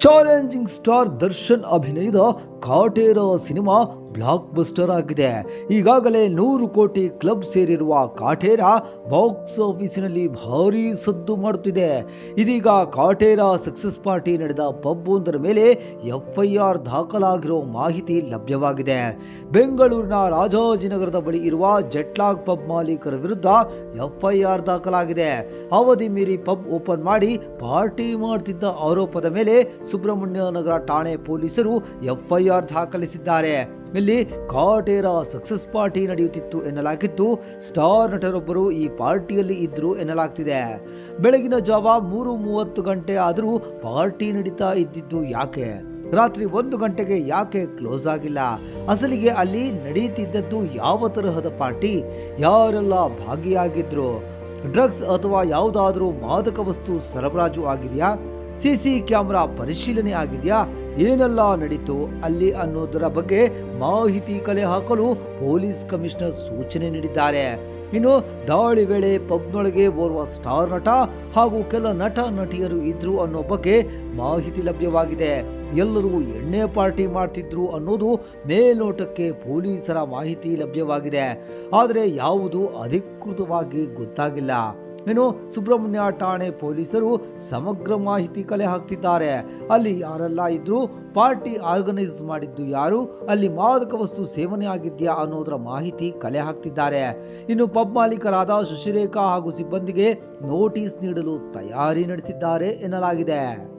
Challenging star Darshan ಅಭಿನಯದ Kaatera cinema block buster ಆಗಿದೆ. ಈಗಾಗಲೇ ನೂರು ಕೋಟಿ ಕ್ಲಬ್ ಸೇರಿರುವ ಕಾಟೇರ ಬಾಕ್ಸ್ ಆಫೀಸಿನಲ್ಲಿ ಭಾರೀ ಸದ್ದು ಮಾಡುತ್ತಿದೆ ಇದೀಗ ಕಾಟೇರ ಸಕ್ಸಸ್ ಪಾರ್ಟಿ ನಡೆದ ಪಬ್ ಒಂದರ ಮೇಲೆ ಎಫ್ಐಆರ್ ದಾಖಲಾಗಿರೋ ಮಾಹಿತಿ ಲಭ್ಯವಾಗಿದೆ. ಬೆಂಗಳೂರಿನ ರಾಜಾಜಿನಗರದ ಬಳಿ ಇರುವ ಜೆಟ್ಲಾಗ್ ಪಬ್ ಮಾಲೀಕರ ವಿರುದ್ಧ ಎಫ್ಐಆರ್ ದಾಖಲಾಗಿದೆ. ಅವಧಿ ಮೀರಿ ಪಬ್ ಓಪನ್ ಮಾಡಿ ಪಾರ್ಟಿ ಮಾಡುತ್ತಿದ್ದ ಆರೋಪದ ಮೇಲೆ ಸುಬ್ರಹ್ಮಣ್ಯ ನಗರ ಠಾಣೆ ಪೊಲೀಸರು ಎಫ್ಐಆರ್ ದಾಖಲಿಸಿದ್ದಾರೆ. ಇಲ್ಲಿ ಕಾಟೇರ ಸಕ್ಸಸ್ ಪಾರ್ಟಿ ನಡೆಯುತ್ತಿತ್ತು ಎನ್ನಲಾಗಿದ್ದು ಸ್ಟಾರ್ ನಟರೊಬ್ಬರು ಈ ಪಾರ್ಟಿಯಲ್ಲಿ ಇದ್ರು ಎನ್ನಲಾಗ್ತಿದೆ. ಬೆಳಗಿನ ಜಾವ ಮೂರು ಮೂವತ್ತು ಗಂಟೆ ಆದರೂ ಪಾರ್ಟಿ ನಡೀತಾ ಇದ್ದಿದ್ದು ಯಾಕೆ? ರಾತ್ರಿ ಒಂದು ಗಂಟೆಗೆ ಯಾಕೆ ಕ್ಲೋಸ್ ಆಗಿಲ್ಲ? ಅಸಲಿಗೆ ಅಲ್ಲಿ ನಡೀತಿದ್ದದ್ದು ಯಾವ ತರಹದ ಪಾರ್ಟಿ? ಯಾರೆಲ್ಲ ಭಾಗಿಯಾಗಿದ್ರು? ಡ್ರಗ್ಸ್ ಅಥವಾ ಯಾವುದಾದ್ರೂ ಮಾದಕ ವಸ್ತು ಸರಬರಾಜು ಆಗಿದೆಯಾ? ಸಿಸಿ ಕ್ಯಾಮೆರಾ ಪರಿಶೀಲನೆ ಆಗಿದೆಯಾ? ಏನೆಲ್ಲ ನಡೀತು? ಅಲ್ಲಿ ಅನ್ನೋದರ ಬಗ್ಗೆ ಮಾಹಿತಿ ಕಲೆ ಹಾಕಲು ಪೊಲೀಸ್ ಕಮಿಷನರ್ ಸೂಚನೆ ನೀಡಿದ್ದಾರೆ. ಇನ್ನು ದಾಳಿ ವೇಳೆ ಪಬ್ನೊಳಗೆ ಓರ್ವ ಸ್ಟಾರ್ ನಟ ಹಾಗೂ ಕೆಲ ನಟ ನಟಿಯರು ಇದ್ರು ಅನ್ನೋ ಬಗ್ಗೆ ಮಾಹಿತಿ ಲಭ್ಯವಾಗಿದೆ. ಎಲ್ಲರೂ ಎಣ್ಣೆ ಪಾರ್ಟಿ ಮಾಡ್ತಿದ್ರು ಅನ್ನೋದು ಮೇಲ್ನೋಟಕ್ಕೆ ಪೊಲೀಸರ ಮಾಹಿತಿ ಲಭ್ಯವಾಗಿದೆ. ಆದರೆ ಯಾವುದು ಅಧಿಕೃತವಾಗಿ ಗೊತ್ತಾಗಿಲ್ಲ. ಇನ್ನು ಸುಬ್ರಹ್ಮಣ್ಯ ಠಾಣೆ ಪೊಲೀಸರು ಸಮಗ್ರ ಮಾಹಿತಿ ಕಲೆ ಹಾಕ್ತಿದ್ದಾರೆ. ಅಲ್ಲಿ ಯಾರೆಲ್ಲ ಇದ್ರು ಪಾರ್ಟಿ ಆರ್ಗನೈಸ್ ಮಾಡಿದ್ದು ಯಾರು? ಅಲ್ಲಿ ಮಾದಕ ವಸ್ತು ಸೇವನೆ ಆಗಿದ್ಯಾ ಅನ್ನೋದರ ಮಾಹಿತಿ ಕಲೆ ಹಾಕ್ತಿದ್ದಾರೆ. ಇನ್ನು ಪಬ್ ಮಾಲೀಕರಾದ ಶಶಿರೇಖಾ ಹಾಗೂ ಸಿಬ್ಬಂದಿಗೆ ನೋಟಿಸ್ ನೀಡಲು ತಯಾರಿ ನಡೆಸಿದ್ದಾರೆ ಎನ್ನಲಾಗಿದೆ.